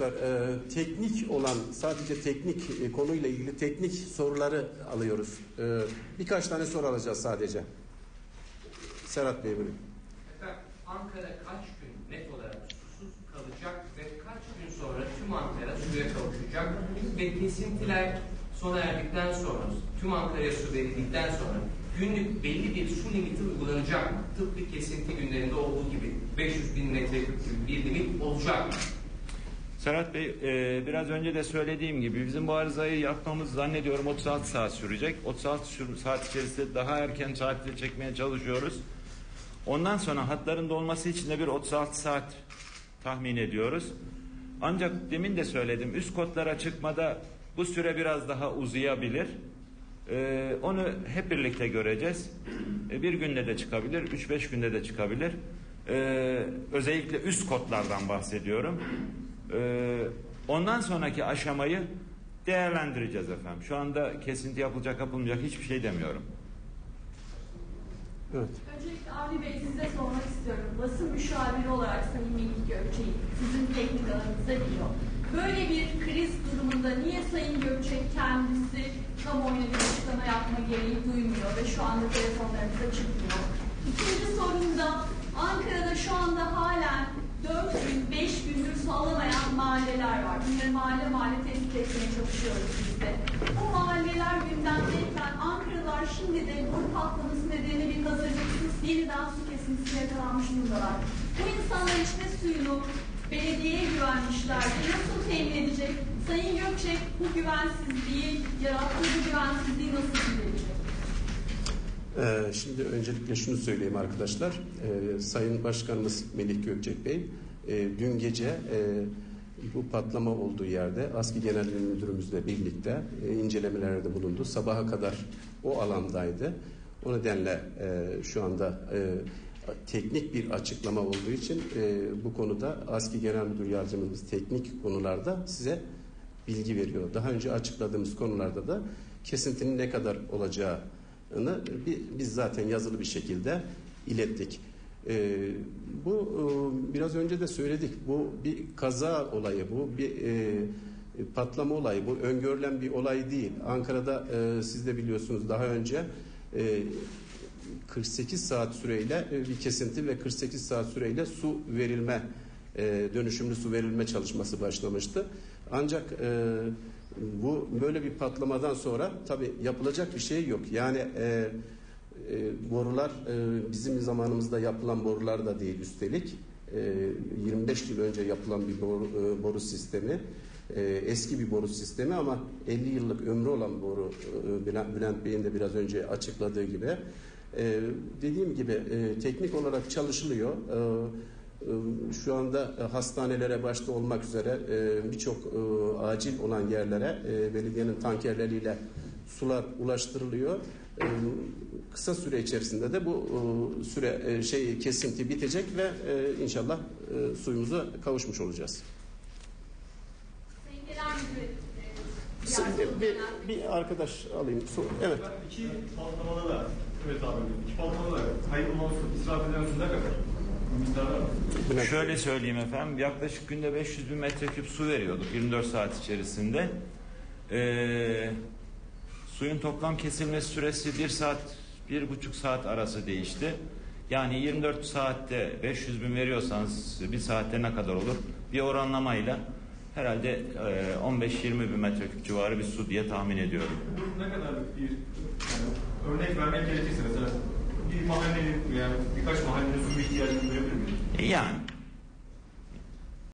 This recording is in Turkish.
Arkadaşlar, e, teknik olan sadece teknik e, konuyla ilgili teknik soruları alıyoruz. E, birkaç tane soru alacağız sadece. Serhat Bey buyurun. Efendim, Ankara kaç gün net olarak susuz kalacak ve kaç gün sonra tüm Ankara suya kavuşacak ve kesintiler sona erdikten sonra, tüm Ankara'ya su verildikten sonra günlük belli bir su limiti uygulanacak mı? Tıpkı kesinti günlerinde olduğu gibi 500 bin metreküp gibi bir limit olacak mı? Serhat Bey, e, biraz önce de söylediğim gibi bizim bu arızayı yapmamız zannediyorum 36 saat sürecek. 36 sür- saat içerisinde daha erken saatte çekmeye çalışıyoruz. Ondan sonra hatların dolması için de bir 36 saat tahmin ediyoruz. Ancak demin de söyledim üst kotlara çıkmada bu süre biraz daha uzayabilir. E, onu hep birlikte göreceğiz. E, bir günde de çıkabilir, 3-5 günde de çıkabilir. E, özellikle üst kotlardan bahsediyorum. Ee, ondan sonraki aşamayı değerlendireceğiz efendim. Şu anda kesinti yapılacak yapılmayacak hiçbir şey demiyorum. Evet. Öncelikle Avni Bey size sormak istiyorum. Basın müşaviri olarak Sayın Melih Gökçek sizin teknik alanınıza giriyor. Böyle bir kriz durumunda niye Sayın Gökçek kendisi kamuoyuna bir açıklama yapma gereği duymuyor ve şu anda telefonlarınıza çıkmıyor? İkinci sorumda Ankara'da şu anda halen etmeye çalışıyoruz biz de. Bu mahalleler gündemdeyken Ankaralılar şimdi de bu patlaması nedeniyle bir hazırlıksız yeniden su kesintisine yakalanmış durumdalar. Bu insanlar içme suyunu belediyeye güvenmişlerdi. Nasıl temin edecek? Sayın Gökçek bu güvensizliği, yarattığı bu güvensizliği nasıl giderecek? Ee, Şimdi öncelikle şunu söyleyeyim arkadaşlar. Ee, Sayın Başkanımız Melih Gökçek Bey e, dün gece e, bu patlama olduğu yerde ASKİ Genel Müdürümüzle birlikte e, incelemelerde bulundu. Sabaha kadar o alandaydı. O nedenle e, şu anda e, teknik bir açıklama olduğu için bu konuda ASKİ Genel Müdür Yardımcımız teknik konularda size bilgi veriyor. Daha önce açıkladığımız konularda da kesintinin ne kadar olacağını bi- biz zaten yazılı bir şekilde ilettik. Ee, bu e, biraz önce de söyledik. Bu bir kaza olayı, bu bir e, patlama olayı, bu öngörülen bir olay değil. Ankara'da e, siz de biliyorsunuz daha önce e, 48 saat süreyle e, bir kesinti ve 48 saat süreyle su verilme e, dönüşümlü su verilme çalışması başlamıştı. Ancak e, bu böyle bir patlamadan sonra tabi yapılacak bir şey yok. Yani e, e, borular e, bizim zamanımızda yapılan borular da değil üstelik. E, 25 yıl önce yapılan bir boru, e, boru sistemi. E, eski bir boru sistemi ama 50 yıllık ömrü olan boru e, Bülent, Bey'in de biraz önce açıkladığı gibi. E, dediğim gibi e, teknik olarak çalışılıyor. E, ee, şu anda e, hastanelere başta olmak üzere e, birçok e, acil olan yerlere belediyenin tankerleriyle sular ulaştırılıyor. E, Kısa süre içerisinde de bu e, süre e, şey kesinti bitecek ve e, inşallah e, suyumuza kavuşmuş olacağız. Bir, bir arkadaş alayım. Su- Evet. İki patlamada da, evet abi, iki patlamada da hayırlı olsun, israf eden su ne kadar? Şöyle söyleyeyim efendim yaklaşık günde 500 bin metreküp su veriyorduk 24 saat içerisinde. Ee, suyun toplam kesilmesi süresi 1 saat, bir buçuk saat arası değişti. Yani 24 saatte 500 bin veriyorsanız bir saatte ne kadar olur? Bir oranlamayla herhalde e, 15-20 bin metreküp civarı bir su diye tahmin ediyorum. Bu ne kadarlık bir, yani örnek vermek gerekirse mesela bir mahallenin yani birkaç mahallenin su ihtiyacını görebilir miyiz? E, Yani